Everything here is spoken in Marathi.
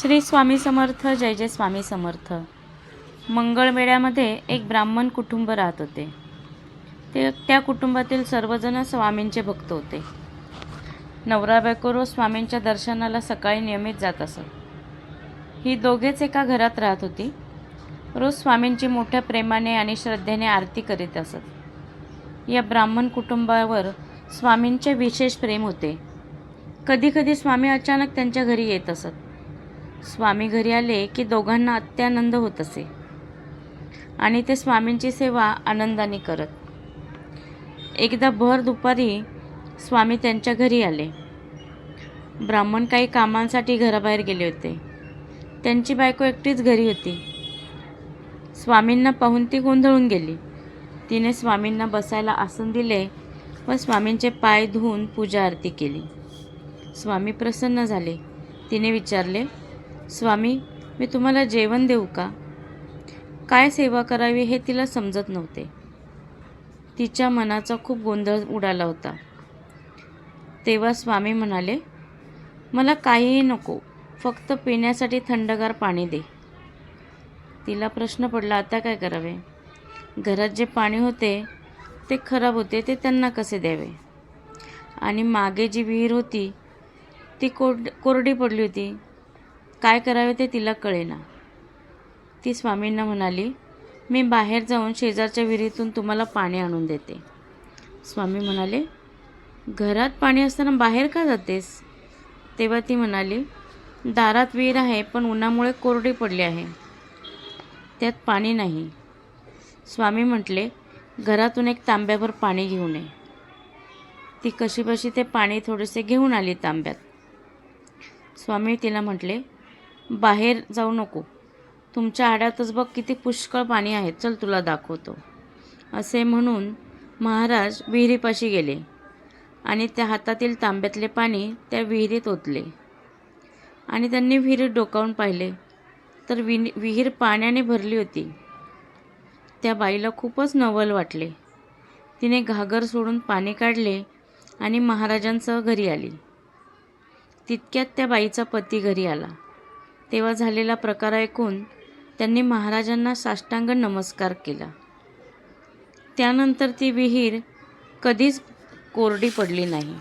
श्री स्वामी समर्थ जय जय स्वामी समर्थ. मंगळमेळ्यामध्ये एक ब्राह्मण कुटुंब राहत होते. ते त्या कुटुंबातील सर्वजण स्वामींचे भक्त होते. नवरा बायको रोज स्वामींच्या दर्शनाला सकाळी नियमित जात असत. ही दोघेच एका घरात राहत होती. रोज स्वामींची मोठ्या प्रेमाने आणि श्रद्धेने आरती करीत असत. या ब्राह्मण कुटुंबावर स्वामींचे विशेष प्रेम होते. कधीकधी स्वामी अचानक त्यांच्या घरी येत असत. स्वामी घरी आले की दोघांना अत्यानंद होत असे. आणि ते स्वामींची सेवा आनंदाने करत. एकदा भर दुपारी स्वामी त्यांच्या घरी आले. ब्राह्मण काही कामांसाठी घराबाहेर गेले होते. त्यांची बायको एकटीच घरी होती. स्वामींना पाहून ती गोंधळून गेली. तिने स्वामींना बसायला आसन दिले व स्वामींचे पाय धुवून पूजा आरती केली. स्वामी प्रसन्न झाले. तिने विचारले स्वामी मी तुम्हाला जेवण देऊ का? काय सेवा करावी हे तिला समजत नव्हते. तिच्या मनाचा खूप गोंधळ उडाला होता. तेव्हा स्वामी म्हणाले मला काहीही नको फक्त पिण्यासाठी थंडगार पाणी दे. तिला प्रश्न पडला आता काय करावे? घरात जे पाणी होते ते खराब होते ते त्यांना कसे द्यावे? आणि मागे जी विहीर होती ती कोरड कोरडी पडली होती काय करावे ते तिला कळेना. ती स्वामींना म्हणाली मी बाहेर जाऊन शेजारच्या विहिरीतून तुम्हाला पाणी आणून देते. स्वामी म्हणाले घरात पाणी असताना बाहेर का जातेस? तेव्हा ती म्हणाली दारात विहीर आहे पण उन्हामुळे कोरडी पडली आहे. त्यात पाणी नाही. स्वामी म्हटले घरातून एक तांब्याभर पाणी घेऊन ये. ती कशीबशी ते पाणी थोडेसे घेऊन आली तांब्यात. स्वामी तिला म्हटले बाहेर जाऊ नको. तुमच्या आड्यातच बघ किती पुष्कळ पाणी आहे. चल तुला दाखवतो. असे म्हणून महाराज विहिरीपाशी गेले आणि त्या हातातील तांब्यातले पाणी त्या विहिरीत ओतले. आणि त्यांनी विहिरीत डोकावून पाहिले. तर वि विहीर पाण्याने भरली होती. त्या बाईला खूपच नवल वाटले. तिने घागर सोडून पाणी काढले आणि महाराजांसह घरी आली. तितक्यात त्या बाईचा पती घरी आला. तेव्हा झालेला प्रकार ऐकून त्यांनी महाराजांना साष्टांग नमस्कार केला. त्यानंतर ती विहीर कधीच कोरडी पडली नाही.